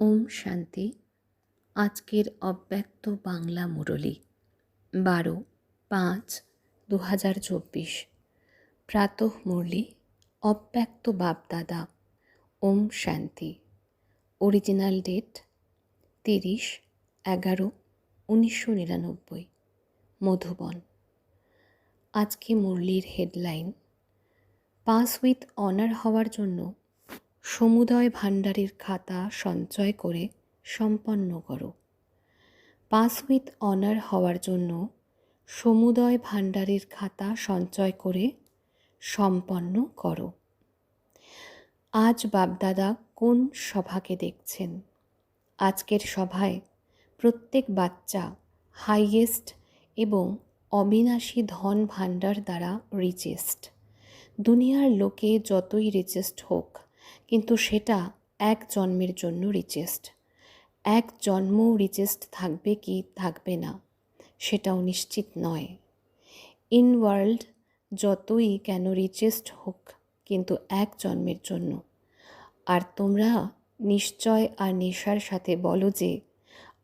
ওম শান্তি। আজকের অব্যক্ত বাংলা মুরলি, বারো পাঁচ দু হাজার চব্বিশ। প্রাতঃ মুরলি, অব্যক্ত বাপদাদা, ওম শান্তি। অরিজিনাল ডেট, তিরিশ এগারো উনিশশো নিরানব্বই। মধুবন। আজকে মুরলির হেডলাইন, পাস উইথ অনার হওয়ার জন্য সমুদয় ভাণ্ডারের খাতা সঞ্চয় করে সম্পন্ন করো। পাস উইথ অনার হওয়ার জন্য সমুদয় ভাণ্ডারের খাতা সঞ্চয় করে সম্পন্ন করো। আজ বাপদাদা কোন সভাকে দেখছেন? আজকের সভায় প্রত্যেক বাচ্চা হাইয়েস্ট এবং অবিনাশী ধন ভাণ্ডার দ্বারা রিচেস্ট। দুনিয়ার লোকে যতই রিচেস্ট হোক কিন্তু সেটা এক জন্মের জন্য রিচেস্ট এক জন্মও রিচেস্ট থাকবে কি থাকবে না, সেটাও নিশ্চিত নয়। ইন ওয়ার্ল্ড যতই কেন রিচেস্ট হোক, কিন্তু এক জন্মের জন্য। আর তোমরা নিশ্চয় আর নেশার সাথে বলো যে,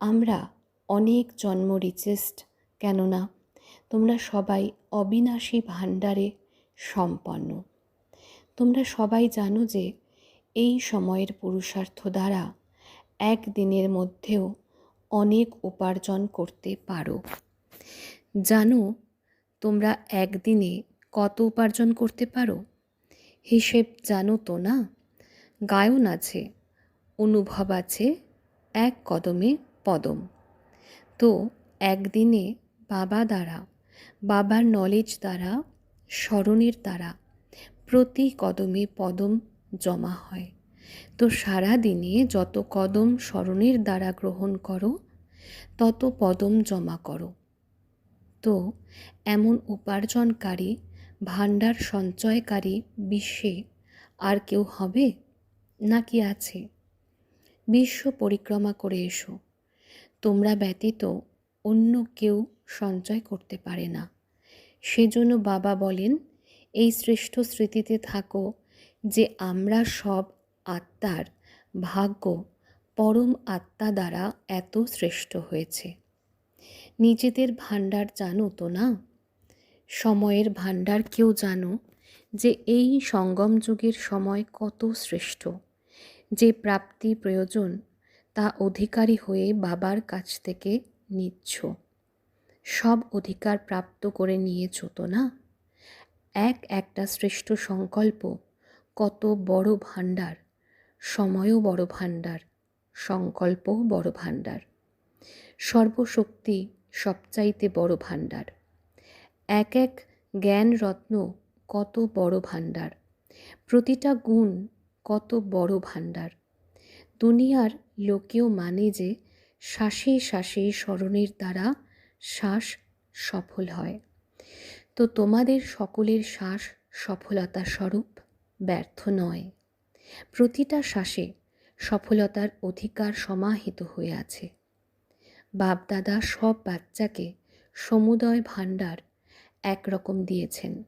আমরা অনেক জন্ম রিচেস্ট কেননা তোমরা সবাই অবিনাশী ভাণ্ডারে সম্পন্ন। তোমরা সবাই জানো যে এই সময়ের পুরুষার্থ দ্বারা একদিনের মধ্যেও অনেক উপার্জন করতে পারো। জানো, তোমরা একদিনে কত উপার্জন করতে পারো? হিসেব জানো তো না? গায়ন আছে, অনুভব আছে, এক কদমে পদম। তো একদিনে বাবা দ্বারা, বাবার নলেজ দ্বারা, স্মরণের দ্বারা প্রতি কদমে পদম জমা হয়। তো সারা দিনে যত কদম স্মরণের দ্বারা গ্রহণ করো, তত পদম জমা করো। তো এমন উপার্জনকারী, ভাণ্ডার সঞ্চয়কারী বিশ্বে আর কেউ হবে নাকি আছে? বিশ্ব পরিক্রমা করে এসো। তোমরা ব্যতীত অন্য কেউ সঞ্চয় করতে পারে না। সেজন্য বাবা বলেন, এই শ্রেষ্ঠ স্মৃতিতে থাকো যে আমরা সব আত্মার ভাগ্য পরম আত্মা দ্বারা এত শ্রেষ্ঠ হয়েছে। নিজেদের ভাণ্ডার জানো তো না? সময়ের ভাণ্ডার কেউ জানো যে এই সঙ্গম যুগের সময় কত শ্রেষ্ঠ? যে প্রাপ্তি প্রয়োজন তা অধিকারী হয়ে বাবার কাছ থেকে নিচ্ছ। সব অধিকার প্রাপ্ত করে নিয়েছ তো না? এক একটা শ্রেষ্ঠ সংকল্প কত বড় ভাণ্ডার। সময়ও বড় ভাণ্ডার, সংকল্পও বড় ভাণ্ডার। সর্বশক্তি সবচাইতে বড় ভাণ্ডার। এক এক জ্ঞান রত্ন কত বড় ভাণ্ডার। প্রতিটা গুণ কত বড় ভাণ্ডার। দুনিয়ার লোকেও মানে যে শ্বাসে শ্বাসে স্মরণের দ্বারা শ্বাস সফল হয়। তো তোমাদের সকলের শ্বাস সফলতা স্বরূপ ব্যর্থ নয়। প্রতিটা শ্বাসে সফলতার অধিকার সমাহিত হয়ে আছে। বাপদাদা সব বাচ্চাকে সমুদয় ভাণ্ডার একরকম দিয়েছেন।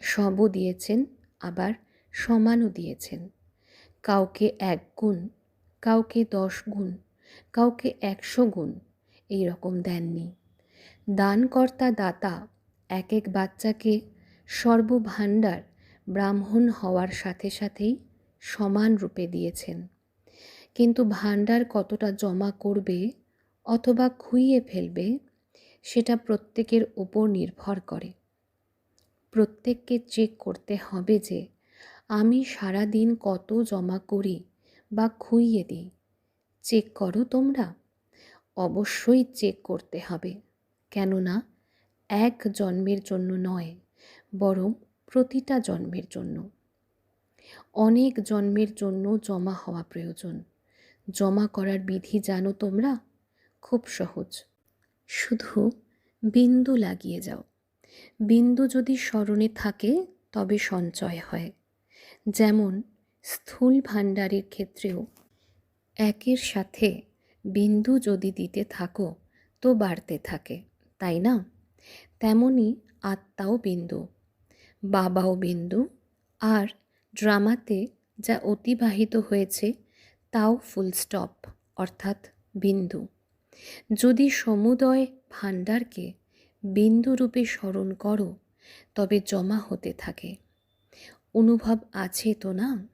সবও দিয়েছেন, আবার সমানও দিয়েছেন। কাউকে এক গুণ, কাউকে দশ গুণ, কাউকে একশো গুণ এই রকম দেননি। দানকর্তা দাতা এক এক বাচ্চাকে সর্বভাণ্ডার ব্রাহ্মণ হওয়ার সাথে সাথেই সমান রূপে দিয়েছেন। কিন্তু ভাণ্ডার কতটা জমা করবে অথবা খুইয়ে ফেলবে, সেটা প্রত্যেকের ওপর নির্ভর করে। প্রত্যেককে চেক করতে হবে যে আমি সারা দিন কত জমা করি বা খুইয়ে দিই। চেক করো তোমরা? অবশ্যই চেক করতে হবে। কেননা, এক জন্মের জন্য নয়, বরং প্রতিটা জন্মের জন্য। অনেক জন্মের জন্য জমা হওয়া প্রয়োজন। জমা করার বিধি জানো তোমরা? খুব সহজ। শুধু বিন্দু লাগিয়ে যাও। বিন্দু যদি স্মরণে থাকে, তবে সঞ্চয় হয়। যেমন, স্থূল ভাণ্ডারের ক্ষেত্রেও একের সাথে বিন্দু যদি দিতে থাকো, তো বাড়তে থাকে, তাই না? তেমনই আত্মাও বিন্দু। বাবাও বিন্দু। আর ড্রামাতে যা অতিবাহিত হয়েছে, তাও ফুল স্টপ অর্থাৎ বিন্দু। যদি সমুদয় ভাণ্ডারকে বিন্দুরূপে স্মরণ করো, তবে জমা হতে থাকে। অনুভব আছে তো না?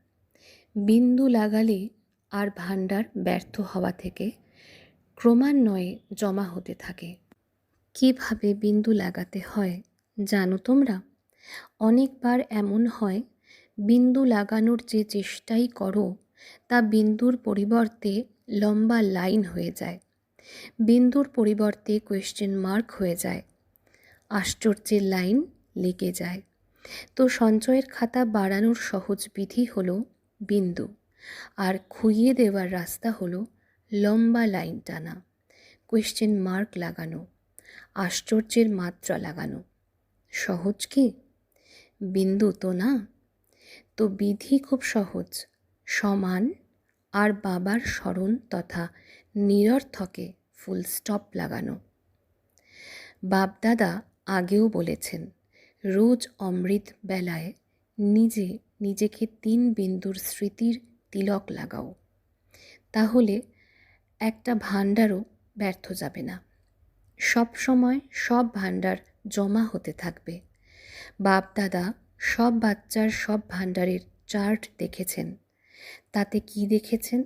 বিন্দু লাগালে আর ভাণ্ডার ব্যর্থ হওয়া থেকে ক্রমান্বয়ে জমা হতে থাকে। কীভাবে বিন্দু লাগাতে হয়, জানো তোমরা? অনেকবার এমন হয়, বিন্দু লাগানোর যে চেষ্টাই করো, তা বিন্দুর পরিবর্তে লম্বা লাইন হয়ে যায়। বিন্দুর পরিবর্তে কোয়েশ্চেন মার্ক হয়ে যায়। আশ্চর্যের লাইন লেগে যায়। তো সঞ্চয়ের খাতা বাড়ানোর সহজ বিধি হলো বিন্দু। আর খুইয়ে দেওয়ার রাস্তা হলো লম্বা লাইন টানা। কোয়েশ্চেন মার্ক লাগানো। আশ্চর্যের মাত্রা লাগানো। সহজ কি? বিন্দু তো না? তো বিধি খুব সহজ। সমান আর বাবার স্মরণ তথা নিরর্থকে ফুল স্টপ লাগানো। বাপদাদা আগেও বলেছেন, রোজ অমৃত বেলায় নিজে নিজেকে তিন বিন্দুর স্মৃতির তিলক লাগাও। তাহলে একটা ভাণ্ডারও ব্যর্থ যাবে না। সব সময় সব ভাণ্ডার জমা হতে থাকবে। বাপ দাদা সব বাচ্চার সব ভাণ্ডারের চার্ট দেখেছেন। তাতে কি দেখেছেন?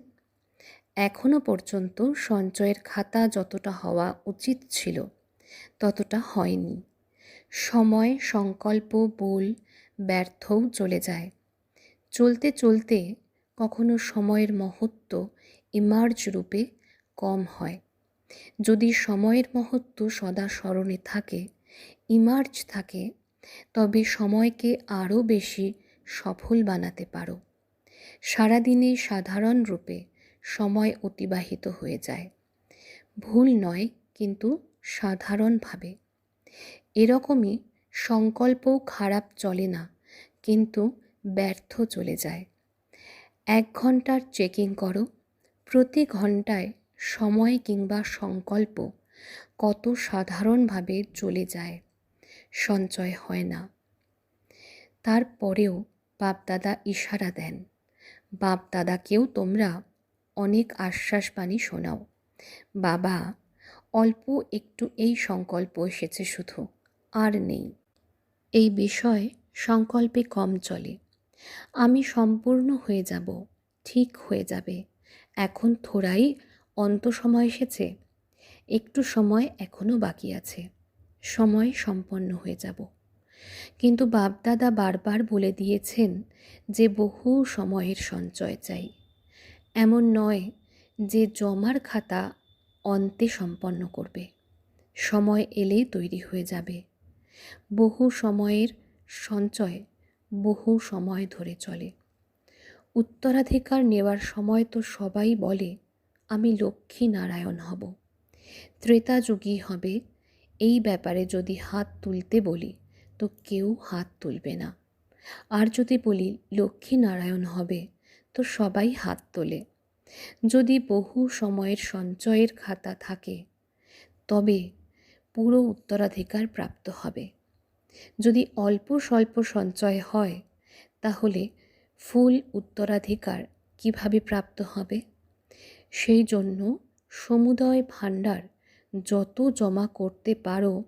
এখনও পর্যন্ত সঞ্চয়ের খাতা যতটা হওয়া উচিত ছিল, ততটা হয়নি। সময়, সংকল্প বল ব্যর্থও চলে যায়। চলতে চলতে কখনো সময়ের মহত্ব ইমার্জ রূপে কম হয়। যদি সময়ের মহত্ব সদা স্মরণে থাকে ইমার্জ থাকে তবে সময়কে আরও বেশি সফল বানাতে পারো। সারাদিনে সাধারণ রূপে সময় অতিবাহিত হয়ে যায়। ভুল নয়, কিন্তু সাধারণভাবে। এরকমই সংকল্পও খারাপ চলে না, কিন্তু ব্যর্থ চলে যায়। এক ঘণ্টার চেকিং করো, প্রতি ঘন্টায় সময় কিংবা সংকল্প কত সাধারণভাবে চলে যায় সঞ্চয় হয় না। তারপরেও বাপদাদা ইশারা দেন, বাপদাদাকেও তোমরা অনেক আশ্বাস আশ্বাসবাণী শোনাও। বাবা, অল্প একটু এই সংকল্প এসেছে শুধু, আর নেই। এই বিষয় সংকল্পে কম চলে। আমি সম্পূর্ণ হয়ে যাব, ঠিক হয়ে যাবে। এখন থোড়াই অন্ত সময় এসেছে, একটু সময় এখনও বাকি আছে। সময় সম্পন্ন হয়ে যাব। কিন্তু বাপদাদা বারবার বলে দিয়েছেন যে বহু সময়ের সঞ্চয় চাই। এমন নয় যে জমার খাতা অন্তে সম্পন্ন করবে। সময় এলেই তৈরি হয়ে যাবে। বহু সময়ের সঞ্চয় বহু সময় ধরে চলে। উত্তরাধিকার নেওয়ার সময় তো সবাই বলে, আমি লক্ষ্মী নারায়ণ হব। ত্রেতা যুগী হবে এই ব্যাপারে যদি হাত তুলতে বলি, তো কেউ হাত তুলবে না। আর যদি বলি, লক্ষ্মী নারায়ণ হবে, তো সবাই হাত তোলে। যদি বহু সময়ের সঞ্চয়ের খাতা থাকে, তবে পুরো উত্তরাধিকার প্রাপ্ত হবে। যদি অল্প স্বল্প সঞ্চয় হয়, তাহলে ফুল উত্তরাধিকার কীভাবে প্রাপ্ত হবে? সেই জন্য সমুদয় ভাণ্ডার যত জমা করতে পারো,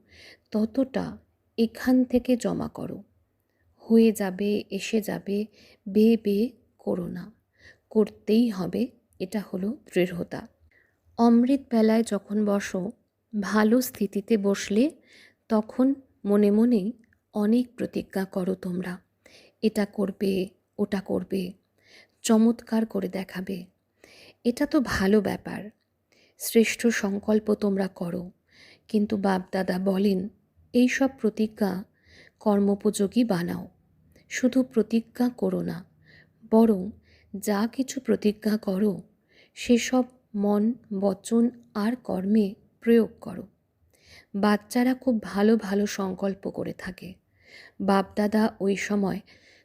ততটা এখান থেকে জমা করো। হয়ে যাবে, এসে যাবে, বে বে করো না। করতেই হবে, এটা হলো দৃঢ়তা। অমৃত বেলায় যখন বসো, ভালো স্থিতিতে বসলে তখন মনে মনেই অনেক প্রতিজ্ঞা করো তোমরা। এটা করবে, ওটা করবে, চমৎকার করে দেখাবে। এটা তো ভালো ব্যাপার। শ্রেষ্ঠ সংকল্প তোমরা করো। কিন্তু বাপদাদা বলেন এই সব প্রতিজ্ঞা কর্মোপযোগী বানাও। শুধু প্রতিজ্ঞা করো না, বরং যা কিছু প্রতিজ্ঞা করো, সেসব মন, বচন আর কর্মে প্রয়োগ করো। বাচ্চারা খুব ভালো ভালো সংকল্প করে থাকে। বাপদাদা ওই সময়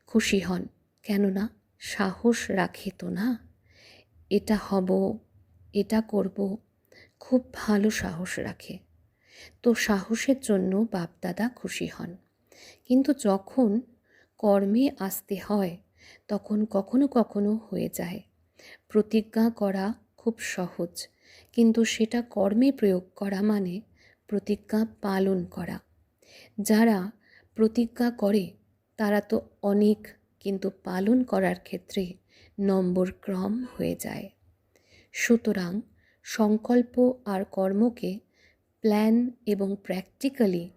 খুশি হন, কেননা সাহস রাখে তো না? এটা হব এটা করব। খুব ভালো সাহস রাখে। তো সাহসের জন্য বাপদাদা খুশি হন। কিন্তু যখন কর্মে আসতে হয়, তখন কখনো কখনো হয়ে যায়। প্রতিজ্ঞা করা খুব সহজ। কিন্তু সেটা কর্মে প্রয়োগ করা মানে প্রতিজ্ঞা পালন করা। যারা প্রতিজ্ঞা করে, তারা তো অনেক, কিন্তু পালন করার ক্ষেত্রে নম্বর ক্রম হয়ে যায়। সুতরাং সংকল্প আর কর্মকে প্ল্যান এবং প্র্যাকটিক্যালি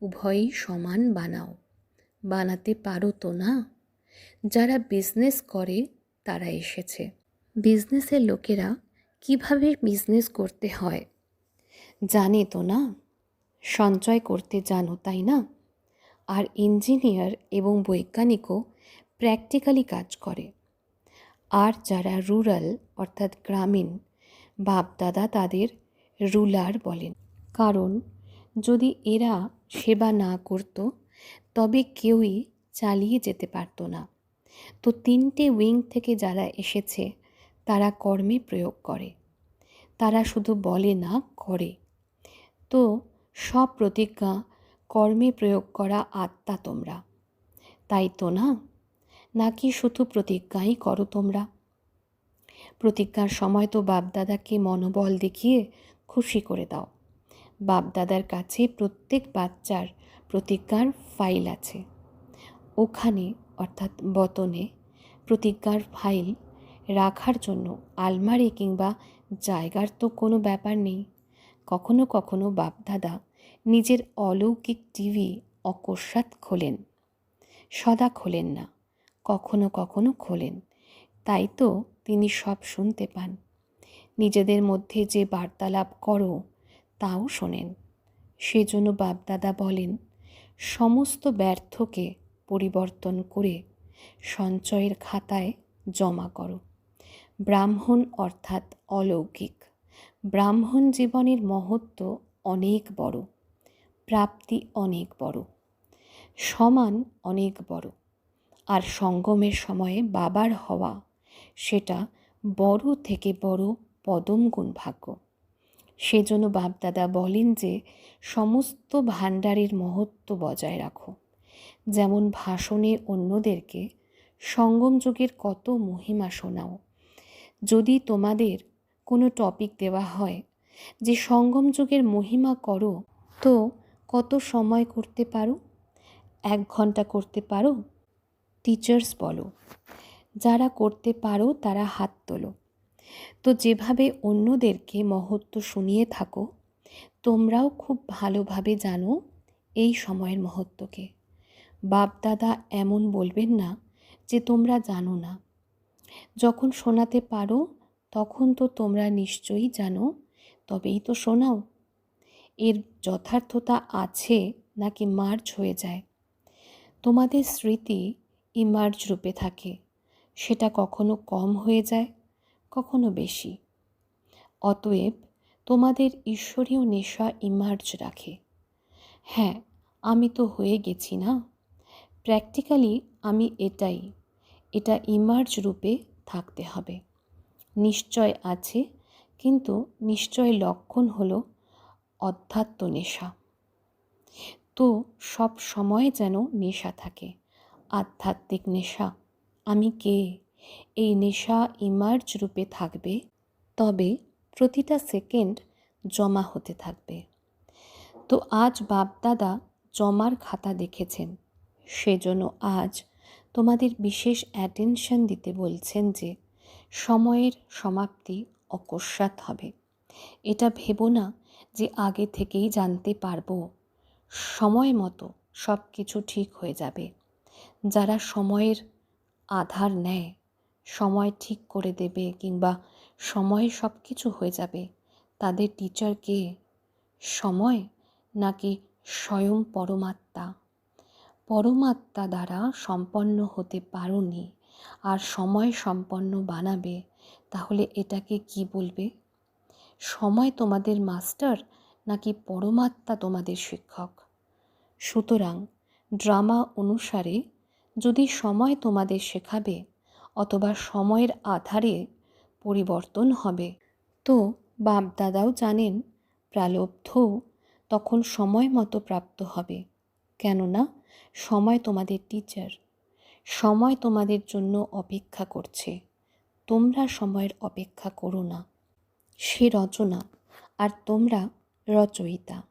উভয়ই সমান বানাও। বানাতে পারো তো না? যারা বিজনেস করে, তারা এসেছে। বিজনেসের লোকেরা কীভাবে বিজনেস করতে হয়? জানে তো না? সঞ্চয় করতে জানো, তাই না? আর ইঞ্জিনিয়ার এবং বৈজ্ঞানিকও প্র্যাকটিক্যালি কাজ করে। আর যারা রুরাল, অর্থাৎ গ্রামীণ বাপদাদা তাদের রুলার বলেন। কারণ, যদি এরা সেবা না করত, তবে কেউই চালিয়ে যেতে পারত না। তো তিনটে উইং থেকে যারা এসেছে, তারা কর্মে প্রয়োগ করে। তারা শুধু বলে না, করে। তো সব প্রতিজ্ঞা কর্মে প্রয়োগ করা আত্মা তোমরা। তাই তো না? নাকি শুধু প্রতিজ্ঞাই করো তোমরা? প্রতিজ্ঞার সময় তো বাপদাদাকে মনোবল দেখিয়ে খুশি করে দাও। বাপদাদার কাছে প্রত্যেক বাচ্চার প্রতিজ্ঞার ফাইল আছে। ওখানে, অর্থাৎ বতনে, প্রতিজ্ঞার ফাইল রাখার জন্য আলমারি কিংবা জায়গার তো কোনো ব্যাপার নেই। কখনো কখনো বাপদাদা নিজের অলৌকিক টিভি অকস্মাৎ খোলেন। সদা খোলেন না। কখনো কখনো খোলেন। তাই তো তিনি সব শুনতে পান। নিজেদের মধ্যে যে বার্তালাপ করো, তাও শোনেন। সেজন্য বাপদাদা বলেন, সমস্ত ব্যর্থকে পরিবর্তন করে সঞ্চয়ের খাতায় জমা করো। ব্রাহ্মণ অর্থাৎ অলৌকিক। ব্রাহ্মণ জীবনের মহত্ব অনেক বড়। প্রাপ্তি অনেক বড়। সমান অনেক বড়। আর সঙ্গমের সময়ে বাবার হওয়া, সেটা বড় থেকে বড় পদম গুণ ভাগ্য। সেজন্য বাপদাদা বলেন যে, সমস্ত ভাণ্ডারের মহত্ব বজায় রাখো। যেমন ভাষণে অন্যদেরকে, সঙ্গম যুগের কত মহিমা শোনাও। যদি তোমাদের কোনো টপিক দেওয়া হয়, যে সঙ্গম যুগের মহিমা করো, তো কত সময় করতে পারো? এক ঘণ্টা করতে পারো? টিচার্স বলো। যারা করতে পারো তারা হাত তোলো। তো যেভাবে অন্যদেরকে মহত্ব শুনিয়ে থাকো, তোমরাও খুব ভালোভাবে জানো এই সময়ের মহত্বকে। বাপদাদা এমন বলবেন না যে তোমরা জানো না। যখন শোনাতে পারো, তখন তো তোমরা নিশ্চয়ই জানো, তবেই তো শোনাও। এর যথার্থতা আছে নাকি মার্চ হয়ে যায়? তোমাদের স্মৃতি ইমার্জ রূপে থাকে। সেটা কখনো কম হয়ে যায়, কখনো বেশি। অতএব তোমাদের ঈশ্বরীয় নেশা ইমার্জ রাখে। হ্যাঁ আমি তো হয়ে গেছি না? প্র্যাকটিক্যালি আমি এটাই, এটা ইমার্জ রূপে থাকতে হবে। নিশ্চয় আছে, কিন্তু নিশ্চয় লক্ষণ হল অধ্যাত্ম নেশা। তো সব সময় যেন নেশা থাকে। আধ্যাত্মিক নেশা। আমি কে? এই নেশা ইমার্জ রূপে থাকবে, তবে প্রতিটা সেকেন্ড জমা হতে থাকবে। তো আজ বাপদাদা জমার খাতা দেখেছেন। সেজন্য আজ তোমাদের বিশেষ অ্যাটেনশন দিতে বলছেন যে, সময়ের সমাপ্তি অকস্মাৎ হবে। এটা ভেবো না যে আগে থেকেই জানতে পারব। সময় মতো সব কিছু ঠিক হয়ে যাবে। যারা সময়ের আধার নেয়, সময় ঠিক করে দেবে কিংবা সময়ে সব কিছু হয়ে যাবে, তাদের টিচার কে সময় নাকি স্বয়ং পরমাত্মা? পরমাত্মা দ্বারা সম্পন্ন হতে পারোনি আর সময় সম্পন্ন বানাবে, তাহলে এটাকে কি বলবে? সময় তোমাদের মাস্টার নাকি পরমাত্মা তোমাদের শিক্ষক? সুতরাং ড্রামা অনুসারে, যদি সময় তোমাদের শেখাবে অথবা সময়ের আধারে পরিবর্তন হবে। তো বাপদাদাও জানেন প্রালব্ধও তখন সময় মতো প্রাপ্ত হবে। কেননা, সময় তোমাদের টিচার সময় তোমাদের জন্য অপেক্ষা করছে। তোমরা সময়ের অপেক্ষা করো না। সে রচনা, আর তোমরা রচয়িতা।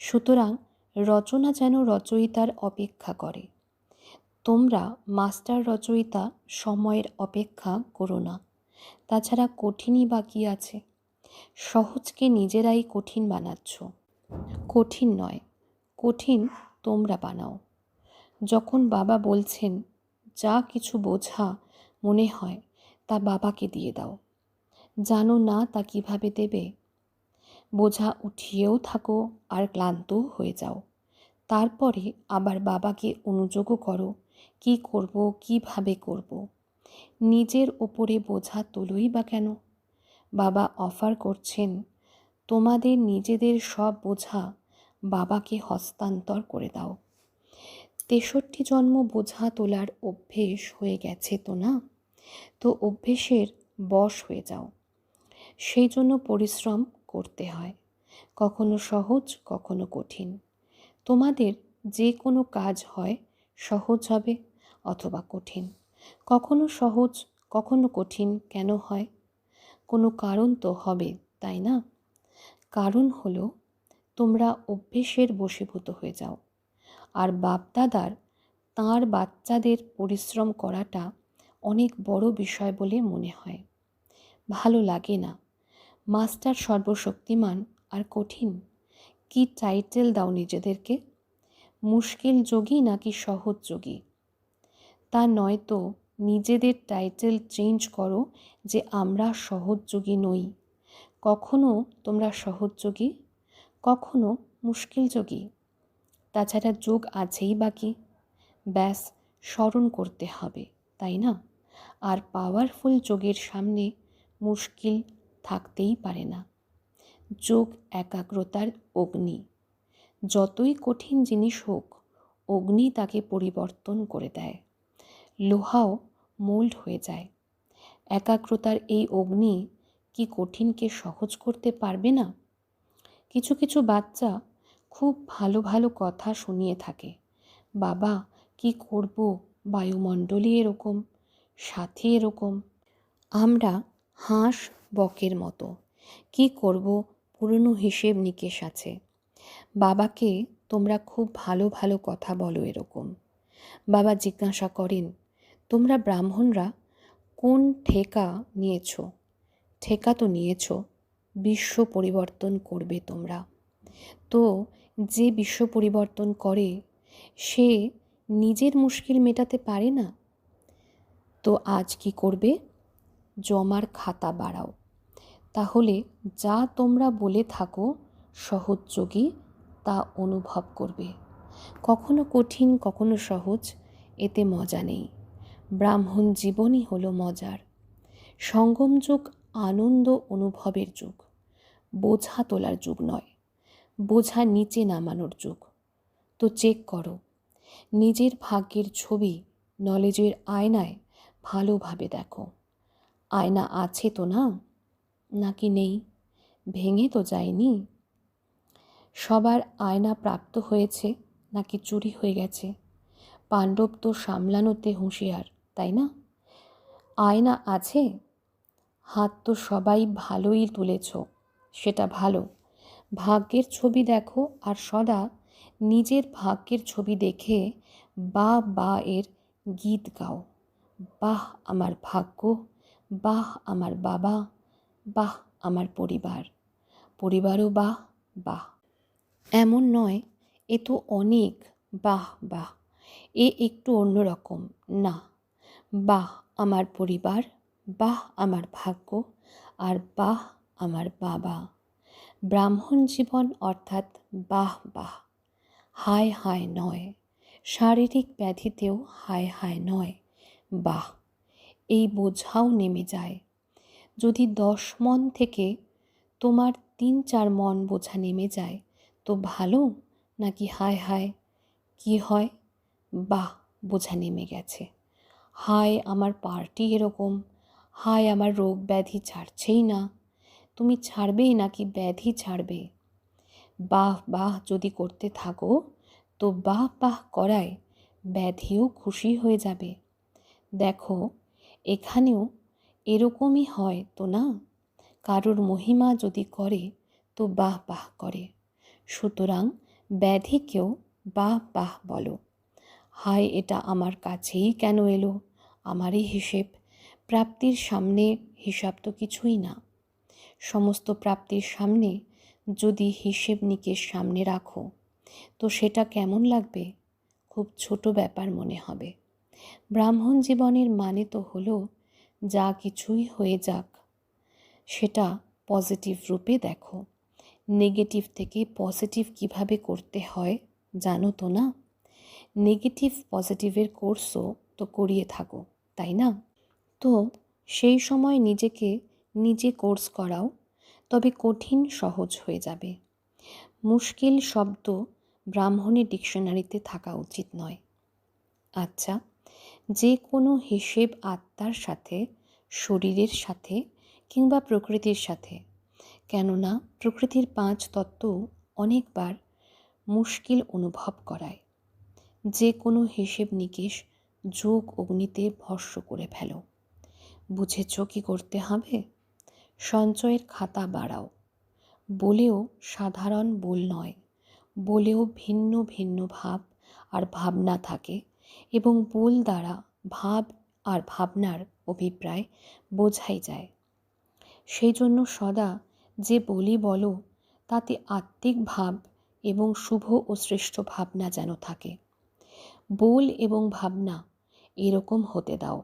সুতরাং রচনা যেন রচয়িতার অপেক্ষা করে। তোমরা মাস্টার রচয়িতা সময়ের অপেক্ষা করো না। তাছাড়া কঠিনই বাকি আছে? সহজকে নিজেরাই কঠিন বানাচ্ছ। কঠিন নয়, কঠিন তোমরা বানাও। যখন বাবা বলছেন, যা কিছু বোঝা মনে হয়, তা বাবাকে দিয়ে দাও। জানো না তা কীভাবে দেবে? বোঝা উঠিয়েও থাকো আর ক্লান্তও হয়ে যাও। তারপরে আবার বাবাকে অনুযোগও করো, কি করব, কীভাবে করব। নিজের ওপরে বোঝা তোলোই বা কেন? বাবা অফার করছেন, তোমাদের নিজেদের সব বোঝা বাবাকে হস্তান্তর করে দাও। তেষট্টি জন্ম বোঝা তোলার অভ্যেস হয়ে গেছে তো না? তো অভ্যেসের বশ হয়ে যাও। সেই জন্য পরিশ্রম করতে হয়। কখনো সহজ, কখনো কঠিন। তোমাদের যে কোনো কাজ হয়, সহজ হবে অথবা কঠিন। কখনো সহজ, কখনো কঠিন কেন হয়? কোনো কারণ তো হবে, তাই না? কারণ হলো, তোমরা অভ্যেসের বশীভূত হয়ে যাও। আর বাপদাদার, তাঁর বাচ্চাদের পরিশ্রম করাটা অনেক বড় বিষয় বলে মনে হয়। ভালো লাগে না। মাস্টার সর্বশক্তিমান আর কঠিন। কি টাইটেল দাও নিজেদেরকে? মুশকিল যোগী নাকি সহজ যোগী? তা নয়তো নিজেদের টাইটেল চেঞ্জ করো যে আমরা সহজযোগী নই। কখনো তোমরা সহজযোগী কখনো মুশকিল যোগী? তাছাড়া যোগ আছেই বাকি ব্যাস, স্মরণ করতে হবে, তাই না? আর পাওয়ারফুল যোগের সামনে মুশকিল থাকতেই পারে না। যোগ একাগ্রতার অগ্নি। যতই কঠিন জিনিস হোক, অগ্নি তাকে পরিবর্তন করে দেয়। লোহাও মোল্ড হয়ে যায়। একাগ্রতার এই অগ্নি কি কঠিনকে সহজ করতে পারবে না? কিছু কিছু বাচ্চা খুব ভালো ভালো কথা শুনিয়ে থাকে। বাবা, কি করব? বায়ুমণ্ডলী এরকম, সাথী এরকম। আমরা হাঁস বকের মতো। কি করব? পুরনো হিসেব নিকেশ আছে। বাবাকে তোমরা খুব ভালো ভালো কথা বলো এরকম। বাবা জিজ্ঞাসা করেন, তোমরা ব্রাহ্মণরা কোন ঠেকা নিয়েছ? ঠেকা তো নিয়েছ। বিশ্ব পরিবর্তন করবে তোমরা। তো যে বিশ্ব পরিবর্তন করে, সে নিজের মুশকিল মেটাতে পারে না? তো আজ কি করবে? জমার খাতা বাড়াও। তাহলে যা তোমরা বলে থাকো সহজযোগী তা অনুভব করবে। কখনো কঠিন, কখনো সহজ, এতে মজা নেই। ব্রাহ্মণ জীবনই হলো মজার। সঙ্গম যুগ আনন্দ অনুভবের যুগ। বোঝা তোলার যুগ নয়, বোঝা নিচে নামানোর যুগ। তো চেক করো, নিজের ভাগ্যের ছবি নলেজের আয়নায় ভালোভাবে দেখো। আয়না আছে তো না? নাকি নেই? ভেঙে তো যায়নি। সবার আয়না প্রাপ্ত হয়েছে নাকি চুরি হয়ে গেছে? পাণ্ডব তো সামলানোতে হুঁশিয়ার, তাই না? আয়না আছে? হাত তো সবাই ভালোই তুলেছ, সেটা ভালো। ভাগ্যের ছবি দেখো আর সদা নিজের ভাগ্যের ছবি দেখে বা বা এর গীত গাও। বাহ, আমার ভাগ্য! বাহ, আমার বাবা! বাহ, আমার পরিবার। পরিবারও বাহ বাহ। এমন নয়, এ তো অনেক। বাহ বাহ, এ একটু অন্যরকম না, বাহ, আমার পরিবার, বাহ, আমার ভাগ্য, আর বাহ, আমার বাবা। ব্রাহ্মণ জীবন অর্থাৎ বাহ বাহ, হায় হায় নয়। শারীরিক ব্যাধিতেও হায় হায় নয়। বাহ, এই বোঝাও নেমে যায়। যদি দশ মন থেকে তোমার তিন চার মন বোঝা নেমে যায়, তো ভালো? নাকি হায় হায়, কি হয়? বাহ, বোঝা নেমে গেছে। হায়, আমার পার্টি এরকম। হায়, আমার রোগ ব্যাধি ছাড়ছেই না। তুমি ছাড়বেই নাকি ব্যাধি ছাড়বে? বাহ বাহ, যদি করতে থাকো, তো বাহ বাহ করায় ব্যাধিও খুশি হয়ে যাবে। দেখো, এখানেও এরকমই হয় তো না? কারোর মহিমা যদি করে, তো বাহ বাহ করে। সুতরাং ব্যাধিকেও বাহ বাহ বলো। হায়, এটা আমার কাছেই কেন এলো? আমারই হিসেব। প্রাপ্তির সামনে হিসাব তো কিছুই না। সমস্ত প্রাপ্তির সামনে যদি হিসেব নিকেশ সামনে রাখো, তো সেটা কেমন লাগবে? খুব ছোট ব্যাপার মনে হবে। ব্রাহ্মণ জীবনের মানে তো হলো যা কিছুই হয়ে যাক, সেটা পজিটিভ রূপে দেখো। নেগেটিভ থেকে পজিটিভ কীভাবে করতে হয় জানো তো না? নেগেটিভ পজিটিভের কোর্সও তো করিয়ে থাকো, তাই না? তো সেই সময় নিজেকে নিজে কোর্স করাও, তবে কঠিন সহজ হয়ে যাবে। মুশকিল শব্দ ব্রাহ্মণের ডিকশনারিতে থাকা উচিত নয়। আচ্ছা যে কোনো হিসেব আত্মার সাথে, শরীরের সাথে কিংবা প্রকৃতির সাথে। কেননা প্রকৃতির পাঁচ তত্ত্ব অনেকবার মুশকিল অনুভব করায়। যে কোনো হিসেব নিকেশ যোগ অগ্নিতে ভস্য করে ফেলো। বুঝেছ কি করতে হবে? সঞ্চয়ের খাতা বাড়াও। বলেও সাধারণ বল নয়। বলেও ভিন্ন ভিন্ন ভাব আর ভাবনা থাকে। এবং বোল দ্বারা ভাব আর ভাবনার অভিপ্রায় বোঝাই যায়। সেই জন্য সদা যে বলি বলো, তাতে আত্মিক ভাব এবং শুভ ও শ্রেষ্ঠ ভাবনা যেন থাকে। বোল এবং ভাবনা এরকম হতে দাও।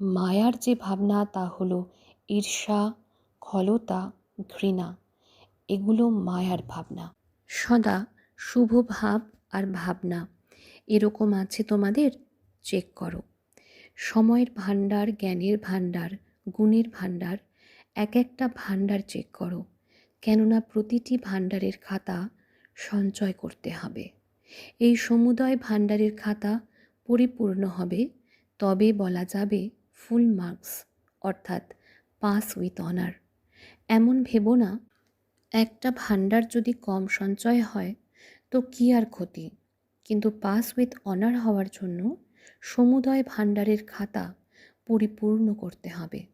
মায়ার যে ভাবনা, তা হলো ঈর্ষা খলতা ঘৃণা, এগুলো মায়ার ভাবনা। সদা শুভ ভাব আর ভাবনা এরকম আছে তোমাদের? চেক করো। সময়ের ভাণ্ডার, জ্ঞানের ভাণ্ডার, গুণের ভাণ্ডার, এক একটা ভাণ্ডার চেক করো। কেননা প্রতিটি ভাণ্ডারের খাতা সঞ্চয় করতে হবে। এই সমুদয় ভাণ্ডারের খাতা পরিপূর্ণ হবে, তবে বলা যাবে ফুল মার্কস, অর্থাৎ পাস উইথ অনার। এমন ভেবো না, একটা ভাণ্ডার যদি কম সঞ্চয় হয়, তো কী আর ক্ষতি? কিন্তু পাস উইথ অনার হওয়ার জন্য সমুদয় ভাণ্ডারের খাতা পরিপূর্ণ করতে হবে।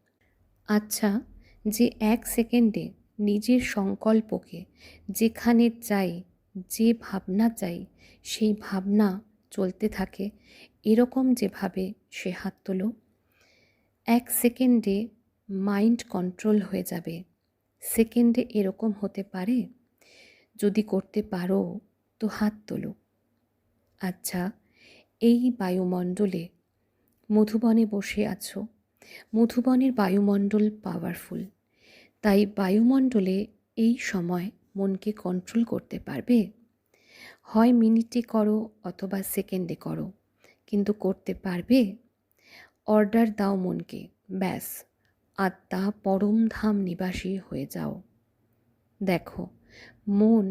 আচ্ছা যে এক সেকেন্ডে নিজের সংকল্পকে যেখানে চাই, যে ভাবনা চাই, সেই ভাবনা চলতে থাকে, এরকম যেভাবে সে হাত তোলো। এক সেকেন্ডে মাইন্ড কন্ট্রোল হয়ে যাবে। সেকেন্ডে এরকম হতে পারে? যদি করতে পারো, তো হাত তোলো। আচ্ছা এই বায়ুমণ্ডলে মধুবনে বসে আছো। মধুবনের বায়ুমণ্ডল পাওয়ারফুল তাই বায়ুমণ্ডলে এই সময় মনকে কন্ট্রোল করতে পারবে? হয় মিনিটে করো অথবা সেকেন্ডে করো, কিন্তু করতে পারবে? অর্ডার দাও মনকে, ব্যাস। আত্মা পরম ধাম নিবাসী হয়ে যাও। দেখো, মন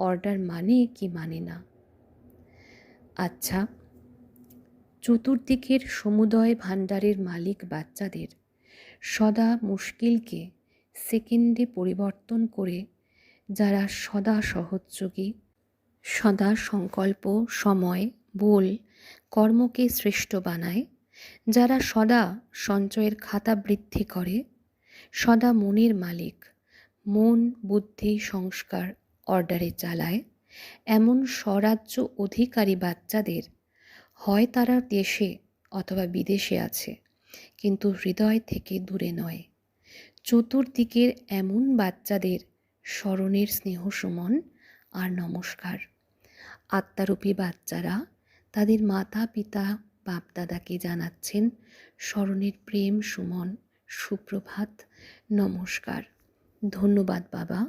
অর্ডার মানে কি মানে না? আচ্ছা চতুর্দিকের সমুদয় ভাণ্ডারের মালিক বাচ্চাদের সদা মুশকিলকে সেকেন্ডে পরিবর্তন করে যারা সদা সহযোগী, সদা সংকল্প, সময় বল কর্মকে শ্রেষ্ঠ বানায়, যারা সদা সঞ্চয়ের খাতা বৃদ্ধি করে, সদা মনের মালিক, মন, বুদ্ধি, সংস্কার, অর্ডারে চালায়। এমন স্বরাজ্য অধিকারী বাচ্চাদের। হয় তারা দেশে অথবা বিদেশে আছে, কিন্তু হৃদয় থেকে দূরে নয়। চতুর্দিকের এমন বাচ্চাদের স্মরণের স্নেহ সুমন আর নমস্কার। আত্মারূপী বাচ্চারা তাদের মাতা পিতা বাপদাদাকে জানাচ্ছেন স্মরণের প্রেম সুমন, সুপ্রভাত, নমস্কার। ধন্যবাদ বাবা,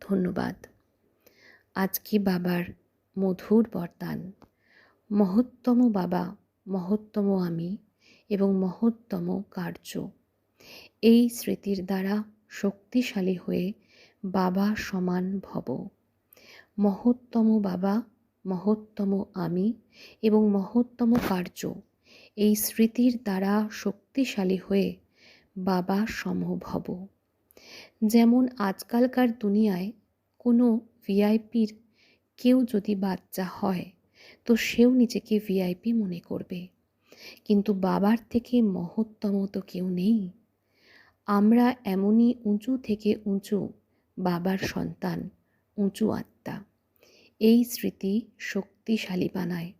ধন্যবাদ। আজকে বাবার মধুর বরদান। মহত্তম বাবা, মহত্তম আমি এবং মহত্তম কার্য। এই স্মৃতির দ্বারা শক্তিশালী হয়ে বাবা সমান ভব। মহত্তম বাবা, মহত্তম আমি এবং মহত্তম কার্য। এই স্মৃতির দ্বারা শক্তিশালী হয়ে বাবা সমভব। যেমন আজকালকার দুনিয়ায় কোনো ভিআইপির কেউ যদি বাচ্চা হয়, তো সেও নিজেকে ভিআইপি মনে করবে। কিন্তু বাবার থেকে মহত্তম তো কেউ নেই। আমরা এমনই উঁচু থেকে উঁচু বাবার সন্তান, উঁচু আত্মা। এই স্মৃতি শক্তিশালী বানায়।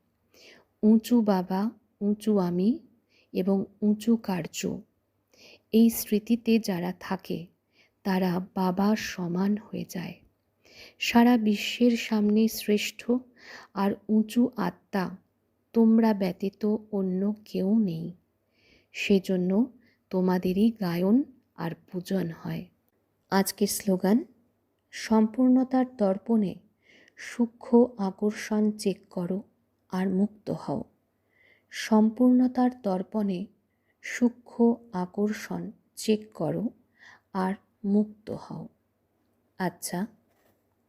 উঁচু বাবা, উঁচু আমি এবং উঁচু কার্য। এই স্মৃতিতে যারা থাকে, তারা বাবার সমান হয়ে যায়। সারা বিশ্বের সামনে শ্রেষ্ঠ আর উঁচু আত্মা, তোমরা ব্যতীত অন্য কেউ নেই। সেজন্য তোমাদেরই গায়ন আর পূজন হয়। আজকের স্লোগান, সম্পূর্ণতার দর্পণে সূক্ষ্ম আকর্ষণ চেক করো আর মুক্ত হও। সম্পূর্ণতার দর্পণে সূক্ষ্ম আকর্ষণ চেক করো আর মুক্ত হও। আচ্ছা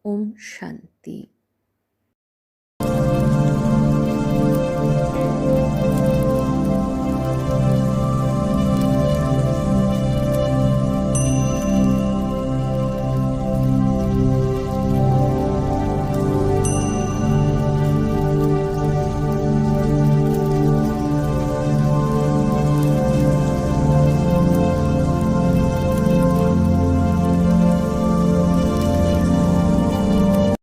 ওম শান্তি